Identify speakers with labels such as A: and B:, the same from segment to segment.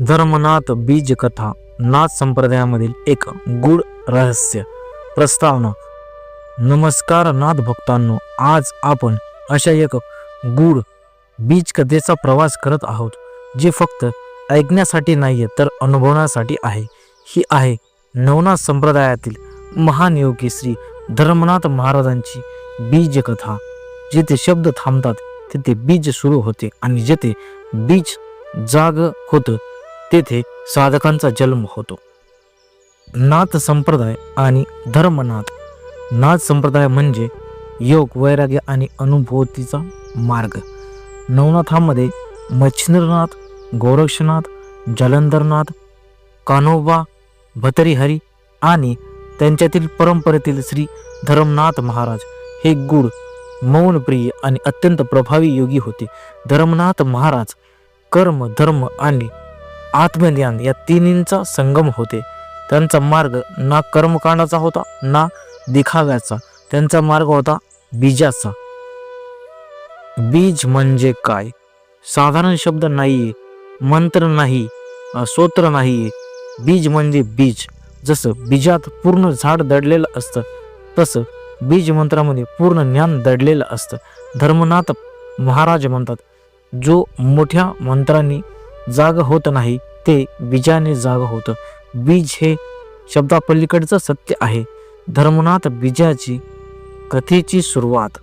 A: धर्मनाथ बीज कथा नाथ संप्रदायामधील एक गूढ रहस्य प्रस्तावना. नमस्कार नाथ भक्तांनो आज आपण अशा एक गूढ बीज कथेचा प्रवास करत आहोत जे फक्त ऐकण्यासाठी नाहीये तर अनुभवण्यासाठी आहे. ही आहे नवनाथ संप्रदायातील महान योगी श्री धर्मनाथ महाराजांची बीज कथा जिथे शब्द थांबतात तिथे बीज सुरू होते आणि जेथे बीज जाग होतं तेथे साधकांचा जन्म होतो. नाथ संप्रदाय आणि धर्मनाथ. नाथ संप्रदाय म्हणजे योग वैराग्य आणि अनुभूतीचा मार्ग. नवनाथामध्ये मच्छिंद्रनाथ गोरक्षनाथ जलंधरनाथ कान्होबा भतरीहरी आणि त्यांच्यातील परंपरेतील श्री धर्मनाथ महाराज हे गुढ मौनप्रिय आणि अत्यंत प्रभावी योगी होते. धर्मनाथ महाराज कर्म धर्म आणि आत्मज्ञान या तिन्हींचा संगम होते. त्यांचा मार्ग ना कर्मकांडाचा होता ना दिखाव्याचा. त्यांचा मार्ग होता बीजाचा. बीज म्हणजे काय? साधारण शब्द नाही मंत्र नाही स्तोत्र नाही बीज म्हणजे बीज. जसं बीजात पूर्ण झाड दडलेलं असतं तसं बीज मंत्रामध्ये पूर्ण ज्ञान दडलेलं असतं. धर्मनाथ महाराज म्हणतात जो मोठ्या मंत्रांनी जाग होत नाही ते बीजाने जाग होतं. बीज हे शब्दापलीकडचं सत्य आहे. धर्मनाथ बीजाची कथेची सुरुवात.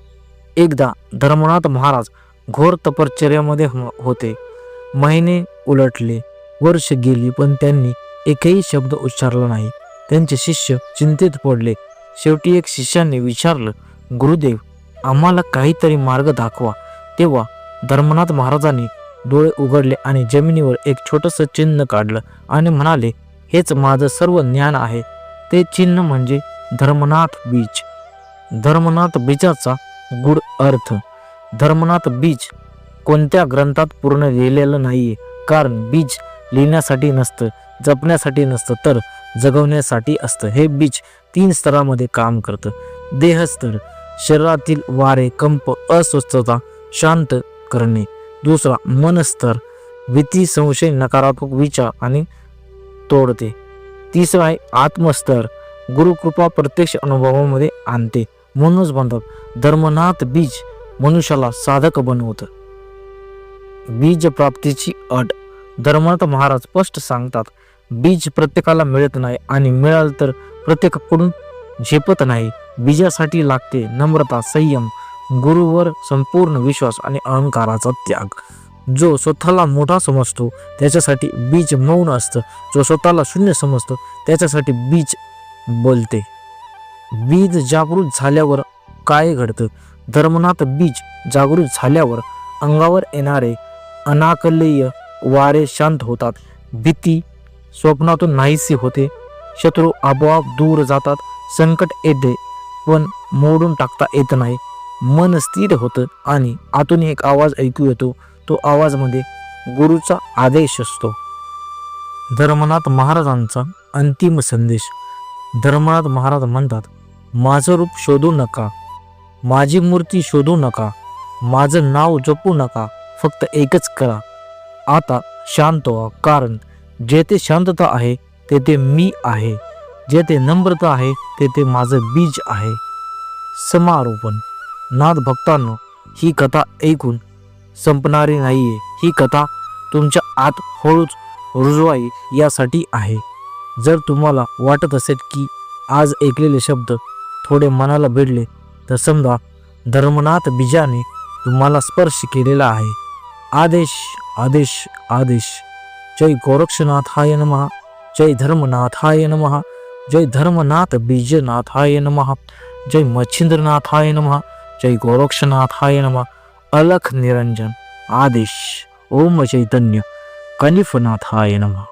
A: एकदा धर्मनाथ महाराज घोर तपश्चर्यामध्ये होते. महिने उलटले वर्ष गेली पण त्यांनी एकही शब्द उच्चारला नाही. त्यांचे शिष्य चिंतेत पडले. शेवटी एक शिष्याने विचारलं गुरुदेव आम्हाला काहीतरी मार्ग दाखवा. तेव्हा धर्मनाथ महाराजांनी डोळे उघडले आणि जमिनीवर एक छोटंसं चिन्ह काढलं आणि म्हणाले हेच माझं सर्व ज्ञान आहे. ते चिन्ह म्हणजे धर्मनाथ बीज. धर्मनाथ बीजाचा गुड अर्थ. धर्मनाथ बीज कोणत्या ग्रंथात पूर्ण लिहिलेलं नाहीये कारण बीज लिहिण्यासाठी नसतं जपण्यासाठी नसतं तर जगवण्यासाठी असतं. हे बीज तीन स्तरामध्ये काम करतं. देहस्तर शरीरातील वारे कंप अस्वस्थता शांत करणे. दुसरा मनस्तर. भीती संशय नकारात्मक विचार आणि तोडते. तिसरा आहे आत्मस्तर. गुरुकृपा प्रत्यक्ष अनुभवामध्ये आणते. म्हणूनच म्हणतात धर्मनाथ बीज मनुष्याला साधक बनवतं. बीज प्राप्तीची अट. धर्मनाथ महाराज स्पष्ट सांगतात बीज प्रत्येकाला मिळत नाही आणि मिळालं तर प्रत्येकाकडून झेपत नाही. बीजासाठी लागते नम्रता संयम गुरुवर संपूर्ण विश्वास आणि अहंकाराचा त्याग. जो स्वतःला मोठा समजतो त्याच्यासाठी बीज मौन असतं. जो स्वतःला शून्य समजतो त्याच्यासाठी बीज बोलते. बीज जागृत झाल्यावर काय घडतं? धर्मनाथ बीज जागृत झाल्यावर अंगावर येणारे अनाकलनीय वारे शांत होतात. भीती स्वप्नातून नाहीसी होते. शत्रू आपोआप दूर जातात. संकट येते पण मोडून टाकता येत नाही. मन स्थिर होतं आणि आतून एक आवाज ऐकू येतो. तो आवाजमध्ये गुरुचा आदेश असतो. धर्मनाथ महाराजांचा अंतिम संदेश. धर्मनाथ महाराज म्हणतात माझं रूप शोधू नका. माझी मूर्ती शोधू नका. माझं नाव जपू नका. फक्त एकच करा. आता शांत व्हा. कारण जेथे शांतता आहे तेथे मी आहे. जेथे नम्रता आहे तेथे माझं बीज आहे. समारोपण. नाथ भक्तांनो ही कथा ऐकून संपणारी नाही आहे ही कथा तुमच्या आत हळूच रुजवाई यासाठी आहे. जर तुम्हाला वाटत असेल की आज ऐकलेले शब्द थोडे मनाला भिडले तर समजा धर्मनाथ बीजाने तुम्हाला स्पर्श केलेला आहे. आदेश आदेश आदेश. जय गोरक्षनाथाय नमः. जय धर्मनाथाय नमः. जय धर्मनाथ बीजनाथाय नमः. जय मच्छिंद्रनाथाय नमः. जय गोरक्षनाथाय नमः। अलख निरंजन आदेश। ओम चैतन्य। कनिफनाथाय नमः।